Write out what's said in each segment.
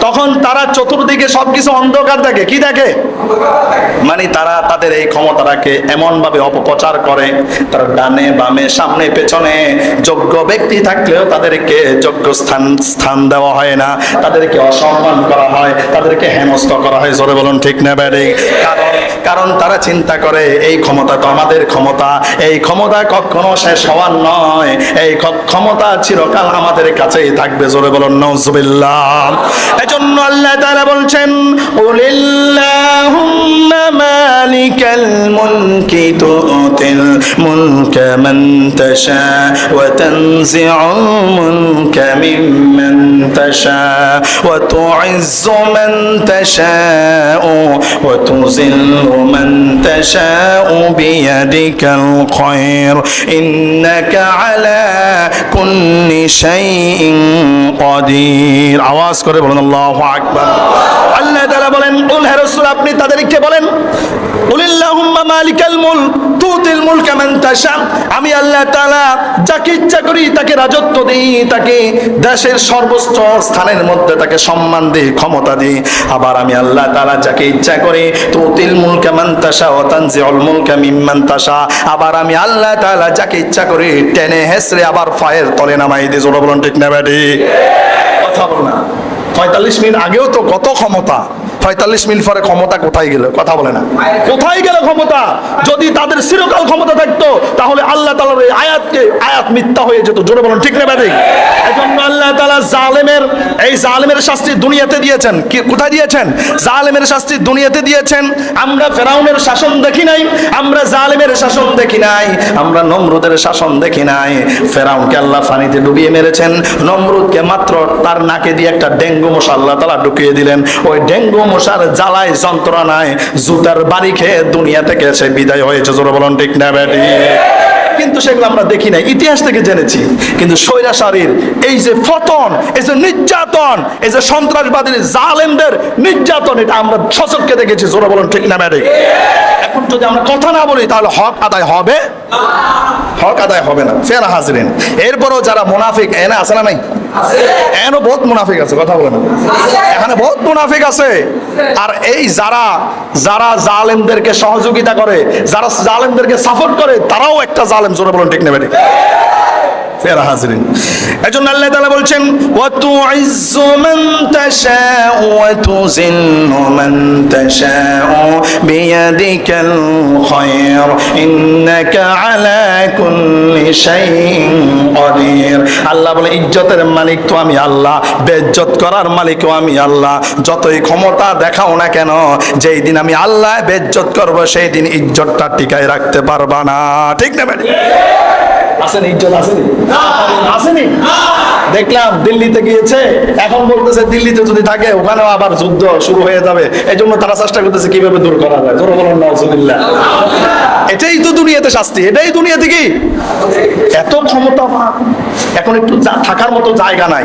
তখন তারা চতুর্দিকে সবকিছু অন্ধকার দেখে। কি দেখে? মানে তারা তাদের এই ক্ষমতাটাকে এমন ভাবে অপপ্রচার করে। তারা ডানে বামে, সামনে পেছনে যোগ্য ব্যক্তি থাকলেও তাদেরকে যোগ্য স্থান স্থান দেওয়া হয় না। তাদেরকে অসম্মান করা হয়। তাদেরকে হেনস্থ করা হয়। জোরে বলুন, ঠিক না, ব্যাডে? কারণ কারণ তারা চিন্তা করে, এই ক্ষমতা তো আমাদের ক্ষমতা। এই ক্ষমতা কখনো শেষ হওয়ার নয়। এই ক্ষমতা চিরকাল আমাদের কাছেই থাকবে। জোরে বলুন নজবিল্লাহ এজন্য আল্লাহ তাআলা বলছেন কুলিল্লাহুম্মা মালিকাল ওয়া তানজিউল মুলকা মিম্মান তাশা ওয়া তুইজ্জু মান তাশাউ ওয়া তুযিল্লু মান তাশাউ বিয়াদিকাল খায়র ইন্নাকা আলা কুল্লি শাইইন কাদির আওয়াজ করে বলুন আল্লাহু আকবার আল্লাহ তাআলা বলেন কুল হে রাসূল, আপনি তাদেরকে বলেন কুলিল্লাহুম্মা মালিকাল মুলক। তুতিল মুলকা মান তাশা। আমি আল্লাহ তাআলা যাকে ইচ্ছা করি তাকে রাজত্ব দেই, তাকে দেশের সর্বোচ্চ স্থানের মধ্যে তাকে সম্মান দিই, ক্ষমতা দিই। আবার আমি আল্লাহ তাআলা যাকে ইচ্ছা করি তুতিল মুলকা মান তাশা ওয়া তানজিউল মুলকা মিম্মান তাশা। আবার আমি আল্লাহ তাআলা যাকে ইচ্ছা করি, টেনে হেসরে আবার ফায়ের তলে নামাই দিই। জোরে বলুন ঠিক না ব্যাডি কথা বল না। পঁয়তাল্লিশ মিনিট আগেও তো কত ক্ষমতা। পঁয়তাল্লিশ মিনিট পরে ক্ষমতা কোথায় গেল? কথা বলে না। কোথায় গেল ক্ষমতা? যদি তাদের চিরকাল ক্ষমতা থাকতো, তাহলে আল্লাহ তালার এই আয়াতকে আয়াত মিথ্যা হয়ে যেত। জোরে বলুন, ঠিক না ব্যাধিক এজন্য আল্লাহ তালা জালেমের, এই জালেমের শাস্তি দুনিয়াতে দিয়েছেন। কোথায় দিয়েছেন? জালেমের শাস্তি দুনিয়াতে দিয়েছেন। আমরা ফেরাউনের শাসন দেখি নাই, আমরা জালেমের শাসন দেখি নাই, আমরা নমরুদের শাসন দেখি নাই। ফেরাউনকে আল্লাহ পানিতে ডুবিয়ে মেরেছেন। নমরুদকে মাত্র তার নাকে দিয়ে একটা ডেঙ্গু মশা আল্লাহ তালা ঢুকিয়ে দিলেন। ওই ডেঙ্গু মশার জ্বালায় যন্ত্রণায় জুতার বাড়ি খেয়ে দুনিয়া থেকে সে বিদায় হয়েছে। জোরে বলুন, ঠিক না ব্যাটি কিন্তু সেগুলো আমরা দেখি নাই, ইতিহাস থেকে জেনেছি। কিন্তু স্বৈরাচারীর এই যে পতন, এই যে নির্যাতন, এই যে সন্ত্রাসবাদীর জালেমদের নির্যাতন, এটা আমরা সচককে দেখেছি। জোরে বলুন, ঠিক না ব্যাটি এখন যদি আমরা কথা না বলি, তাহলে হক আদায় হবে? হক আদায় হবে না। ফের হাজরিন। এরপরও যারা মুনাফিক, এনে আছে না নাই? এখনও বহুত মুনাফিক আছে কথা বলে না এখানে বহুত মুনাফিক আছে। আর এই যারা যারা জালেমদেরকে সহযোগিতা করে যারা জালেমদেরকে সাপোর্ট করে তারাও একটা জালেম জোরে বলেন ঠিক নেবে ফের হাজরিন। এজন্য আল্লাহ তাআলা বলছেন ওয়া তুইজ্জু মান তাশাউ ওয়া তুযিল্লু মান তাশাউ বিয়াদিকাল খায়র। ইন্নাকা আলা কুল্লি শাইইন কাদির। আল্লাহ বলে, ইজ্জতের মালিক তো আমি আল্লাহ বেজ্জত করার মালিকও আমি আল্লাহ। যতই ক্ষমতা দেখাও না কেন, যেই দিন আমি আল্লাহ বেজ্জত করব, সেই দিন ইজ্জতটা টিকায় রাখতে পারবা না। ঠিক না ম্যাডাম আসেনি, ইজ্জত আসেনি? আসেনি? দেখলাম দিল্লিতে গিয়েছে, এখন বলতেছে দিল্লিতে যদি থাকে, ওখানেও আবার যুদ্ধ শুরু হয়ে যাবে। এই জন্য তারা চেষ্টা করতেছে কীভাবে দূর করা যায়। ধরো বলুন নজরুল্লাহ এটাই তো দুনিয়াতে শাস্তি, এটাই দুনিয়াতে কি? এত ক্ষমতা এখন একটু থাকার মতো জায়গা নাই।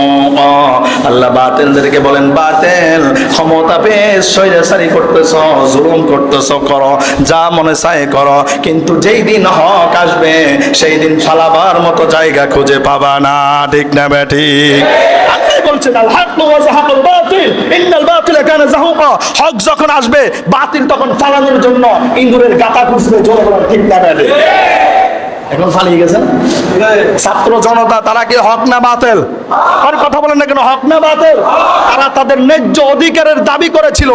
আল্লাহ বাতিলদেরকে বলেন বাতিল ক্ষমতা পেয়ে সৈরাসারি করতেছ, জুলুম করতেছ, করো, যা মনে চায় করো, কিন্তু যেই দিন হক আসবে, সেই দিন ফালাবার মতো জায়গা খুঁজে পাবা না। ঠিক না ব্যাটি বলছেন আল হক ওয়া যাহাকাল বাতিল, ইন্নাল বাতিলা কানা যাহুকা। হক যখন আসবে, বাতিল তখন চালানোর জন্য ইন্দুরের গাতা খুঁজবে, জোরে ঠিক না ব্যাটি এখন পালিয়ে গেছেন? ছাত্র জনতা তারা কি হক না বাতেল? আর কথা বলেন না কেন হক না বাতেল? তারা তাদের ন্যায্য অধিকারের দাবি করেছিল।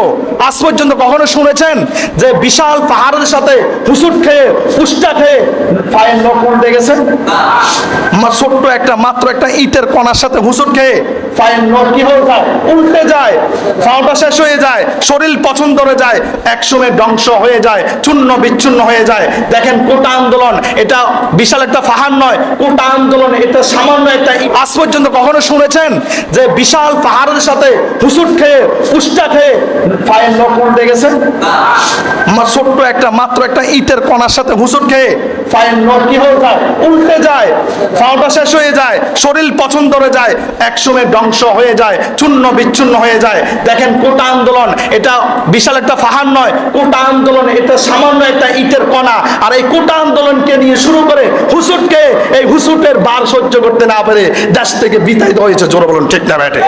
আজ পর্যন্ত কখনো শুনেছেন যে বিশাল পাহাড়ের সাথে হুসুট খেয়ে পুষ্টা খেয়ে পায়ের নখ উল্টে গেছে ছোট্ট একটা মাত্র একটা ইটের কণার সাথে হুসুট খেয়ে পায়ের নখ কি হয়ে যায়? উল্টে যায়। পাওটা শেষ হয়ে যায়। শরীর পছন্দ হয়ে যায়। একসময় ধ্বংস হয়ে যায়। চূর্ণ বিচ্ছিন্ন হয়ে যায়। দেখেন কোটা আন্দোলন। এটা বিশাল একটা পাহাড় নয়, কোটা আন্দোলন এটা সামান্য একটা আজ পর্যন্ত কখনো শুনেছেন যে বিশাল পাহাড়ের সাথে হুসুট খেয়ে উষ্টা খেয়ে পায়ের নখ উল্টে গেছে? ছোট্ট একটা, মাত্র একটা ইটের কণার সাথে হুসুট খেয়ে কি হয়ে যায়? উল্টে যায় শেষ হয়ে যায়, শরীর পছন্দ হয়ে যায় ধ্বংস হয়ে যায়, চূর্ণ বিচ্ছিন্ন হয়ে যায়। দেখেন কোটা আন্দোলন, এটা বিশাল একটা নয়, কোটা আন্দোলন এটা সামান্য একটা ইটের কণা। আর এই কোটা আন্দোলনকে নিয়ে শুরু করে হুসুটকে এই হুসুটের বার সহ্য করতে না পেরে দেশ থেকে বিতাড়িত হয়েছে, জোরে বলুন, ঠিক না ব্যাটে